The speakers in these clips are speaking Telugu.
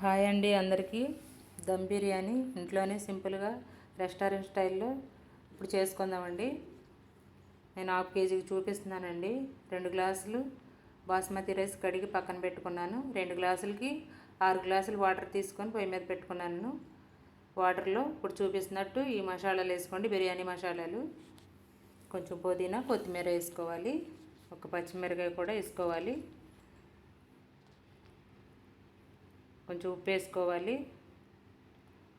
హాయ్ అండి అందరికీ. దమ్ బిర్యానీ ఇంట్లోనే సింపుల్గా రెస్టారెంట్ స్టైల్లో ఇప్పుడు చేసుకుందామండి. నేను హాఫ్ కేజీకి చూపిస్తున్నానండి. రెండు గ్లాసులు బాస్మతి రైస్ కడిగి పక్కన పెట్టుకున్నాను. రెండు గ్లాసులకి ఆరు గ్లాసులు వాటర్ తీసుకొని పొయ్యి మీద పెట్టుకున్నాను. వాటర్లో ఇప్పుడు చూపిస్తున్నట్టు ఈ మసాలాలు వేసుకోండి బిర్యానీ మసాలాలు. కొంచెం పుదీనా కొత్తిమీర వేసుకోవాలి. ఒక పచ్చిమిరకాయ కూడా వేసుకోవాలి. కొంచెం ఉప్పు వేసుకోవాలి.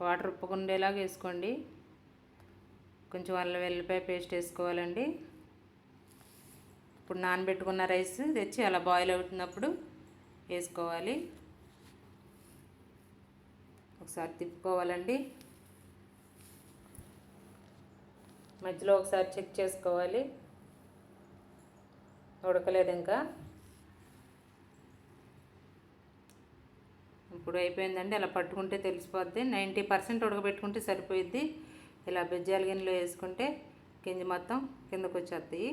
వాటర్ ఉప్పుకుండేలాగా వేసుకోండి. కొంచెం అల్లం వెల్లిపాయ పేస్ట్ వేసుకోవాలండి. ఇప్పుడు నానబెట్టుకున్న రైస్ తెచ్చి అలా బాయిల్ అవుతున్నప్పుడు వేసుకోవాలి. ఒకసారి తిప్పుకోవాలండి. మధ్యలో ఒకసారి చెక్ చేసుకోవాలి. ఉడకలేదు ఇంకా. ఇప్పుడు అయిపోయిందండి. అలా పట్టుకుంటే తెలిసిపోద్ది. నైంటీ పర్సెంట్ ఉడకబెట్టుకుంటే సరిపోయిద్ది. ఇలా బెజ్జాల గిన్నెలో వేసుకుంటే కింది మొత్తం కిందకు వచ్చేస్తాయి.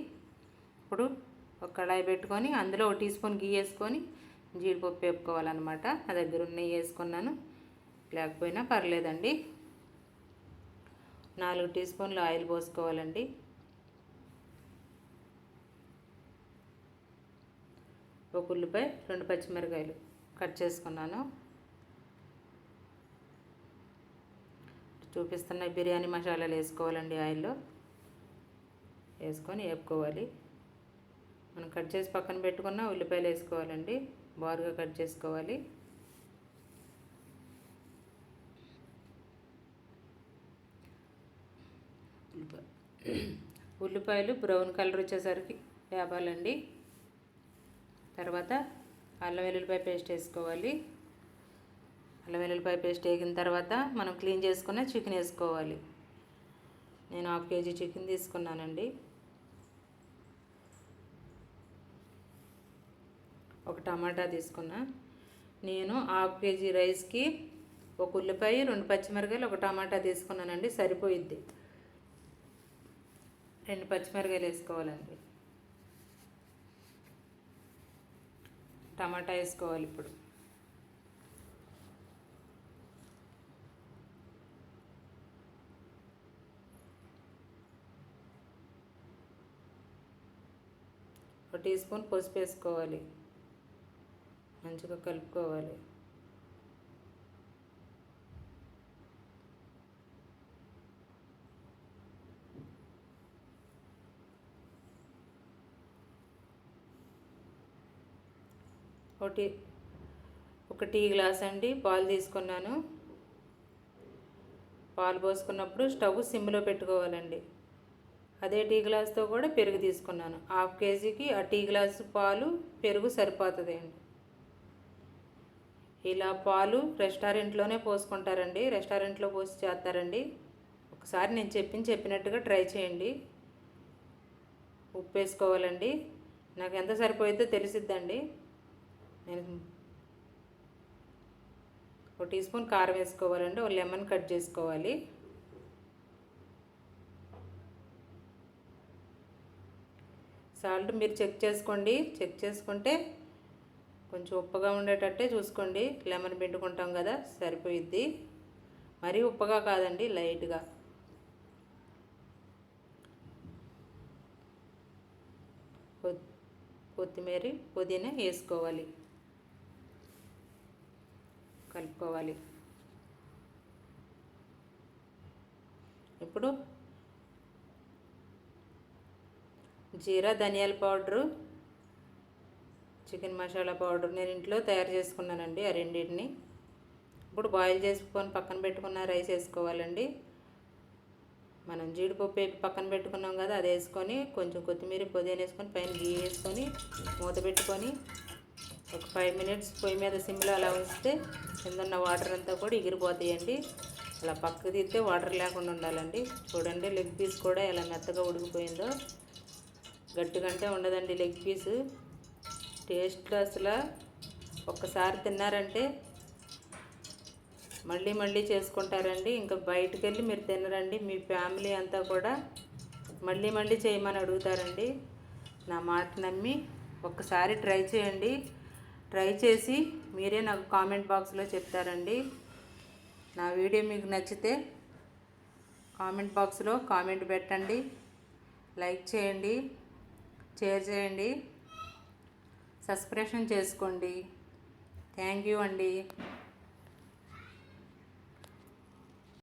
ఇప్పుడు ఒక కళాయి పెట్టుకొని అందులో ఒక టీ స్పూన్ గీ వేసుకొని జీడిపప్పు వేపుకోవాలన్నమాట. నా దగ్గర నెయ్యి వేసుకున్నాను. లేకపోయినా పర్లేదండి. నాలుగు టీ స్పూన్లు ఆయిల్ పోసుకోవాలండి. ఒక ఉల్లిపాయ రెండు పచ్చిమిరకాయలు కట్ చేసుకున్నాను. చూపిస్తున్న బిర్యానీ మసాలాలు వేసుకోవాలండి ఆయిల్లో. వేసుకొని వేపుకోవాలి. మనం కట్ చేసి పక్కన పెట్టుకున్న ఉల్లిపాయలు వేసుకోవాలండి. బారుగా కట్ చేసుకోవాలి. ఉల్లిపాయలు బ్రౌన్ కలర్ వచ్చేసరికి వేపాలండి. తర్వాత అల్లం వెల్లుల్లిపాయ పేస్ట్ వేసుకోవాలి. అల్లం వెల్లుల్లిపాయ పేస్ట్ వేగిన తర్వాత మనం క్లీన్ చేసుకున్న చికెన్ వేసుకోవాలి. నేను హాఫ్ కేజీ చికెన్ తీసుకున్నానండి. ఒక టమాటా తీసుకున్నా. నేను హాఫ్ కేజీ రైస్కి ఒక ఉల్లిపాయ రెండు పచ్చిమిరకాయలు ఒక టమాటా తీసుకున్నానండి. సరిపోయిద్ది. రెండు పచ్చిమిరకాయలు వేసుకోవాలండి. టమాటా వేసుకోవాలి ఇప్పుడు. ఒక టీ స్పూన్ పసుపు వేసుకోవాలి. మంచిగా కలుపుకోవాలి. ఒకటి ఒక టీ గ్లాస్ అండి పాలు తీసుకున్నాను. పాలు పోసుకున్నప్పుడు స్టవ్ సిమ్లో పెట్టుకోవాలండి. అదే టీ గ్లాస్తో కూడా పెరుగు తీసుకున్నాను. హాఫ్ కేజీకి ఆ టీ గ్లాసు పాలు పెరుగు సరిపోతుంది అండి ఇలా పాలు రెస్టారెంట్లోనే పోసుకుంటారండి. రెస్టారెంట్లో పోసి చేస్తారండి. ఒకసారి నేను చెప్పిన చెప్పినట్టుగా ట్రై చేయండి. ఉప్పు వేసుకోవాలండి నాకు ఎంత సరిపోయిద్దో తెలిసిద్దండి. నేను ఒక టీ స్పూన్ కారం వేసుకోవాలండి. ఒక లెమన్ కట్ చేసుకోవాలి. సాల్ట్ మీరు చెక్ చేసుకోండి. చెక్ చేసుకుంటే కొంచెం ఉప్పగా ఉండేటట్టే చూసుకోండి. లెమన్ పిండుకుంటాం కదా సరిపోయిద్ది. మరీ ఉప్పగా కాదండి లైట్గా. కొత్తిమీర పుదీనా వేసుకోవాలి. కలుపుకోవాలి. ఇప్పుడు జీరా ధనియాల పౌడరు చికెన్ మసాలా పౌడర్ నేను ఇంట్లో తయారు చేసుకున్నానండి ఆ రెండింటిని. ఇప్పుడు బాయిల్ చేసుకొని పక్కన పెట్టుకున్న రైస్ వేసుకోవాలండి. మనం జీడిపప్పు వేపి పక్కన పెట్టుకున్నాం కదా అది వేసుకొని కొంచెం కొత్తిమీర పుదీనా వేసుకొని పైన గీ వేసుకొని మూత పెట్టుకొని ఒక ఫైవ్ మినిట్స్ పొయ్యి మీద సిమ్లో అలా ఉంచితే కింద ఉన్న వాటర్ అంతా కూడా ఎగిరిపోతాయండి. అలా పక్కకు తీస్తే వాటర్ లేకుండా ఉండాలండి. చూడండి లెగ్ పీస్ కూడా ఎలా మెత్తగా ఉడికిపోయిందో. గట్టిగంటే ఉండదండి లెగ్ పీసు టేస్ట్ అసలు ఒక్కసారి తిన్నారంటే మళ్ళీ మళ్ళీ చేసుకుంటారండి. ఇంకా బయటకు వెళ్ళి మీరు తినరండి. మీ ఫ్యామిలీ అంతా కూడా మళ్ళీ మళ్ళీ చేయమని అడుగుతారండి. నా మాట నమ్మి ఒక్కసారి ట్రై చేయండి. ట్రై చేసి మీరే నాకు కామెంట్ బాక్స్లో చెప్తారండి. నా వీడియో మీకు నచ్చితే కామెంట్ బాక్స్లో కామెంట్ పెట్టండి. లైక్ చేయండి. షేర్ చేయండి. సబ్స్క్రిప్షన్ చేసుకోండి. థ్యాంక్ యూ అండి.